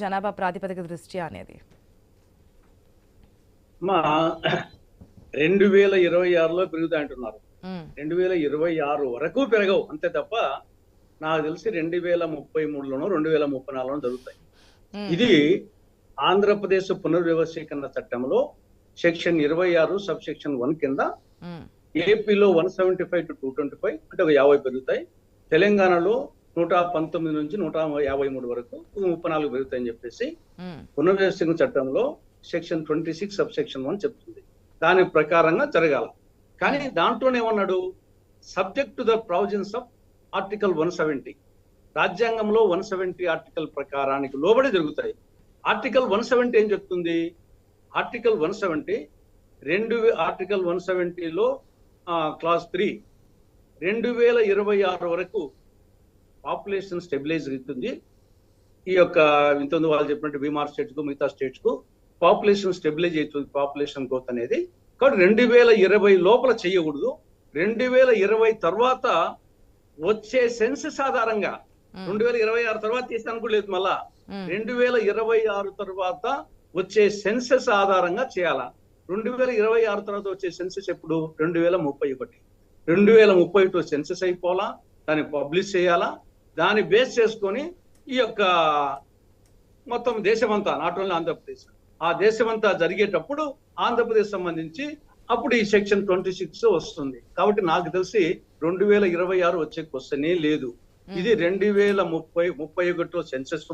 జనాభా ప్రాతిపదిక దృష్ట్యా అనేది? మా రెండు వేల ఇరవై ఆరులో పెరుగుతాయి అంటున్నారు. రెండు వేల ఇరవై ఆరు వరకు పెరగవు అంతే తప్ప నాకు తెలిసి రెండు వేల ముప్పై మూడులోనో రెండు వేల ముప్పై నాలుగులో జరుగుతాయి. ఇది ఆంధ్రప్రదేశ్ పునర్వ్యవస్థీకరణ చట్టంలో సెక్షన్ ఇరవై ఆరు సబ్ సెక్షన్ వన్ కింద ఏపీలో one seventy five to two twenty five అంటే ఒక యాభై పెరుగుతాయి. తెలంగాణలో నూట పంతొమ్మిది నుంచి నూట యాభై మూడు వరకు ముప్పై నాలుగు పెరుగుతాయని చెప్పేసి పునర్వ్యవస్థీకరణ చట్టంలో section twenty six sub section one చెప్తుంది. దాని ప్రకారంగా జరగాల. కానీ దాంట్లోనే ఏమన్నాడు? Subject to the provisions of article one seventy. రాజ్యాంగంలో వన్ సెవెంటీ ఆర్టికల్ ప్రకారానికి లోబడి జరుగుతాయి. ఆర్టికల్ వన్ సెవెంటీ ఏం చెప్తుంది? ఆర్టికల్ వన్ సెవెంటీ రెండు ఆర్టికల్ వన్ సెవెంటీలో క్లాస్ త్రీ. రెండు వేల ఇరవై ఆరు వరకు పాపులేషన్ స్టెబిలైజ్ అవుతుంది. ఈ యొక్క ఇంత వాళ్ళు చెప్పినట్టు బీమార్ స్టేట్స్కు మిగతా స్టేట్స్కు పాపులేషన్ స్టెబిలైజ్ అవుతుంది. పాపులేషన్ గ్రోత్ అనేది. కాబట్టి రెండు వేల ఇరవై లోపల చేయకూడదు. రెండు వేల ఇరవై తర్వాత వచ్చే సెన్సెస్ ఆధారంగా రెండు వేల ఇరవై ఆరు తర్వాత తీసాను కూడా లేదు మళ్ళా. రెండు వేల ఇరవై ఆరు తర్వాత వచ్చే సెన్సెస్ ఆధారంగా చేయాలా? రెండు వేల ఇరవై ఆరు తర్వాత వచ్చే సెన్సెస్ ఎప్పుడు? రెండు వేల ముప్పై ఒకటి. రెండు వేల ముప్పై ఒకటి సెన్సెస్ అయిపోవాలా? దాన్ని పబ్లిష్ చేయాలా? దాన్ని బేస్ చేసుకొని ఈ యొక్క మొత్తం దేశమంతా నాట్ ఓన్లీ ఆంధ్రప్రదేశ్ ఆ దేశమంతా జరిగేటప్పుడు ఆంధ్రప్రదేశ్ సంబంధించి అప్పుడు ఈ సెక్షన్ ట్వంటీ సిక్స్ వస్తుంది. కాబట్టి నాకు తెలిసి రెండు వేల ఇరవై ఆరు వచ్చే క్వశ్చనే లేదు. ఇది రెండు వేల ముప్పై ముప్పై ఒకటిలో సెన్సెస్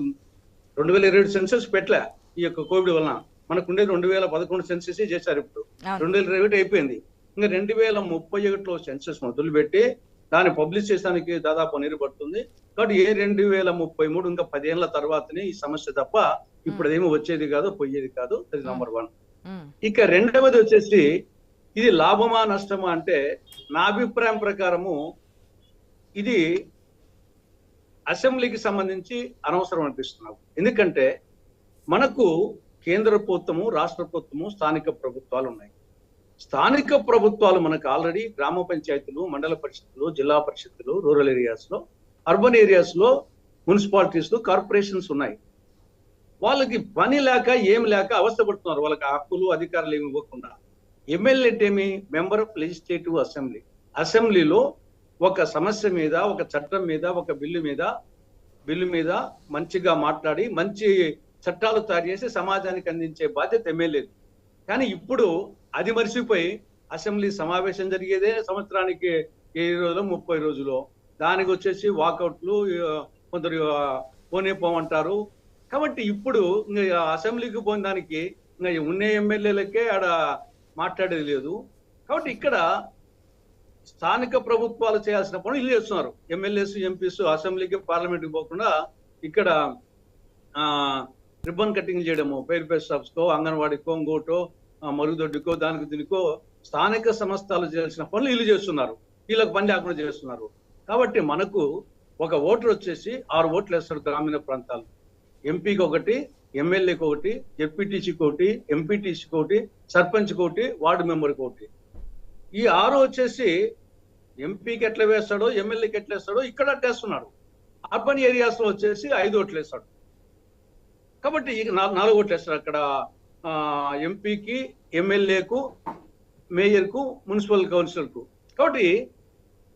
రెండు వేల ఇరవై సెన్సెస్ పెట్టలే ఈ యొక్క కోవిడ్ వలన. మనకు ఉండేది రెండు వేల పదకొండు సెన్సెస్ చేశారు ఇప్పుడు. రెండు వేల ఇరవై ఒకటి అయిపోయింది. ఇంకా రెండు వేల ముప్పై ఒకటిలో సెన్సెస్ మొదలు పెట్టి దాన్ని పబ్లిష్ చేసానికి దాదాపు నీరు పడుతుంది. కాబట్టి ఏ రెండు వేల ముప్పై మూడు ఇంకా పదేళ్ళ తర్వాతనే ఈ సమస్య తప్ప ఇప్పుడు ఏమీ వచ్చేది కాదు పోయేది కాదు. అది నంబర్ వన్ ఇక రెండవది వచ్చేసి ఇది లాభమా నష్టమా అంటే నా అభిప్రాయం ప్రకారము ఇది అసెంబ్లీకి సంబంధించి అనవసరం అనిపిస్తున్నావు ఎందుకంటే మనకు కేంద్ర ప్రభుత్వము రాష్ట్ర ప్రభుత్వము స్థానిక ప్రభుత్వాలు ఉన్నాయి. స్థానిక ప్రభుత్వాలు మనకు ఆల్రెడీ గ్రామ పంచాయతీలు మండల పరిషత్తులు జిల్లా పరిషత్తులు రూరల్ ఏరియాస్లో అర్బన్ ఏరియాస్లో మున్సిపాలిటీస్లో కార్పొరేషన్స్ ఉన్నాయి. వాళ్ళకి పని లేక ఏం లేక అవస్థపడుతున్నారు వాళ్ళకి హక్కులు అధికారులు ఏమి ఇవ్వకుండా. ఎమ్మెల్యే అంటే ఏమి? Member of legislative assembly. అసెంబ్లీలో ఒక సమస్య మీద ఒక చట్టం మీద ఒక బిల్లు మీద బిల్లు మీద మంచిగా మాట్లాడి మంచి చట్టాలు తయారు చేసి సమాజానికి అందించే బాధ్యత ఎమ్మెల్యేది. కానీ ఇప్పుడు అది మరిచిపోయి అసెంబ్లీ సమావేశం జరిగేదే సంవత్సరానికి ఏ రోజులు? ముప్పై రోజులు. దానికి వచ్చేసి వాకౌట్లు కొందరు పోనేపోమంటారు పోనే పోమంటారు. కాబట్టి ఇప్పుడు అసెంబ్లీకి పోయిన దానికి ఇంకా ఉన్న ఎమ్మెల్యేలకే ఆడ మాట్లాడేది లేదు. కాబట్టి ఇక్కడ స్థానిక ప్రభుత్వాలు చేయాల్సిన పనులు ఇల్లు చేస్తున్నారు. ఎమ్మెల్యేస్ ఎంపీస్ అసెంబ్లీకి పార్లమెంట్కి పోకుండా ఇక్కడ ఆ రిబ్బన్ కటింగ్ చేయడము పేరు పేరు షాప్స్కో అంగన్వాడీకో ఇంకోటో మరుగుదొడ్డుకో మరుగుదొడ్డికో దానికి దీనికో స్థానిక సంస్థలు చేయాల్సిన పనులు వీళ్ళు చేస్తున్నారు. వీళ్ళకి పని లేకుండా చేస్తున్నారు. కాబట్టి మనకు ఒక ఓటర్ వచ్చేసి ఆరు ఓట్లు వేస్తాడు గ్రామీణ ప్రాంతాలు. ఎంపీకి ఒకటి ఎమ్మెల్యేకి ఒకటి జెడ్పీటీసీకి ఒకటి ఎంపీటీసీకి ఒకటి సర్పంచ్కి ఒకటి వార్డు మెంబర్కి ఒకటి ఈ ఆరు వచ్చేసి ఎంపీకి ఎట్లా వేస్తాడో ఎమ్మెల్యేకి ఎట్లా వేస్తాడో ఇక్కడ అట్టేస్తున్నాడు అర్బన్ ఏరియాస్లో వచ్చేసి ఐదు ఓట్లు వేస్తాడు. కాబట్టి నాలుగు ఓట్లు వేస్తాడు అక్కడ ఆ, ఎంపీకి ఎమ్మెల్యేకు మేయర్కు మున్సిపల్ కౌన్సిలర్కు. కాబట్టి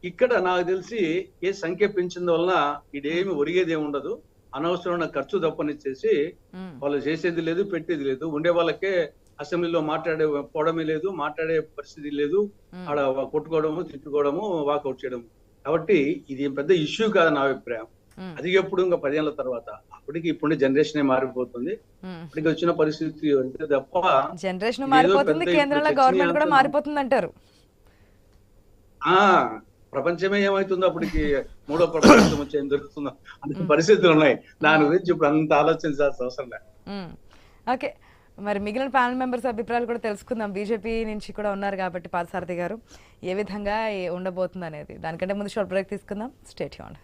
ఇక్కడ నాకు తెలిసి ఏ సంఖ్య పెంచిన వలన ఇదేమి ఒరిగేది ఏమి ఉండదు. అనవసరమైన ఖర్చు తప్పనిచ్చేసి వాళ్ళు చేసేది లేదు పెట్టేది లేదు. ఉండే వాళ్ళకే అసెంబ్లీలో మాట్లాడే పోవడమే లేదు మాట్లాడే పరిస్థితి లేదు. ఆడ కొట్టుకోవడము తిట్టుకోవడము వాకౌట్ చేయడము. కాబట్టి ఇది పెద్ద ఇష్యూ కాదు నా అభిప్రాయం. అది ఎప్పుడు ఇంకా పదేళ్ళ తర్వాత. అప్పటికి ఇప్పుడు జనరేషన్ మారిపోతుంది. ఉమ్. అప్పటికి వచ్చిన పరిస్థితి అంతే తప్ప జనరేషన్ మారిపోతుంది కేంద్రంలో గవర్నమెంట్ కూడా. మారిపోతుంది అంటారు ఆ ప్రపంచమే ఏమవుతుందో అప్పటికి మూడో ప్రపంచం వచ్చి ఏం దొరుకుతుందో అంత పరిస్థితులు ఉన్నాయి. దాని గురించి ఇప్పుడు అంత ఆలోచించాల్సిన అవసరం లేదు. ఓకే మరి మిగిలిన ప్యానల్ మెంబర్స్ అభిప్రాయాలు కూడా తెలుసుకుందాం. బీజేపీ నుంచి కూడా ఉన్నారు కాబట్టి పాదసారథి గారు. ఏ విధంగా ఉండబోతుంది అనేది దానికంటే ముందు షార్ట్ బ్రేక్ తీసుకుందాం. స్టేట్ యూన్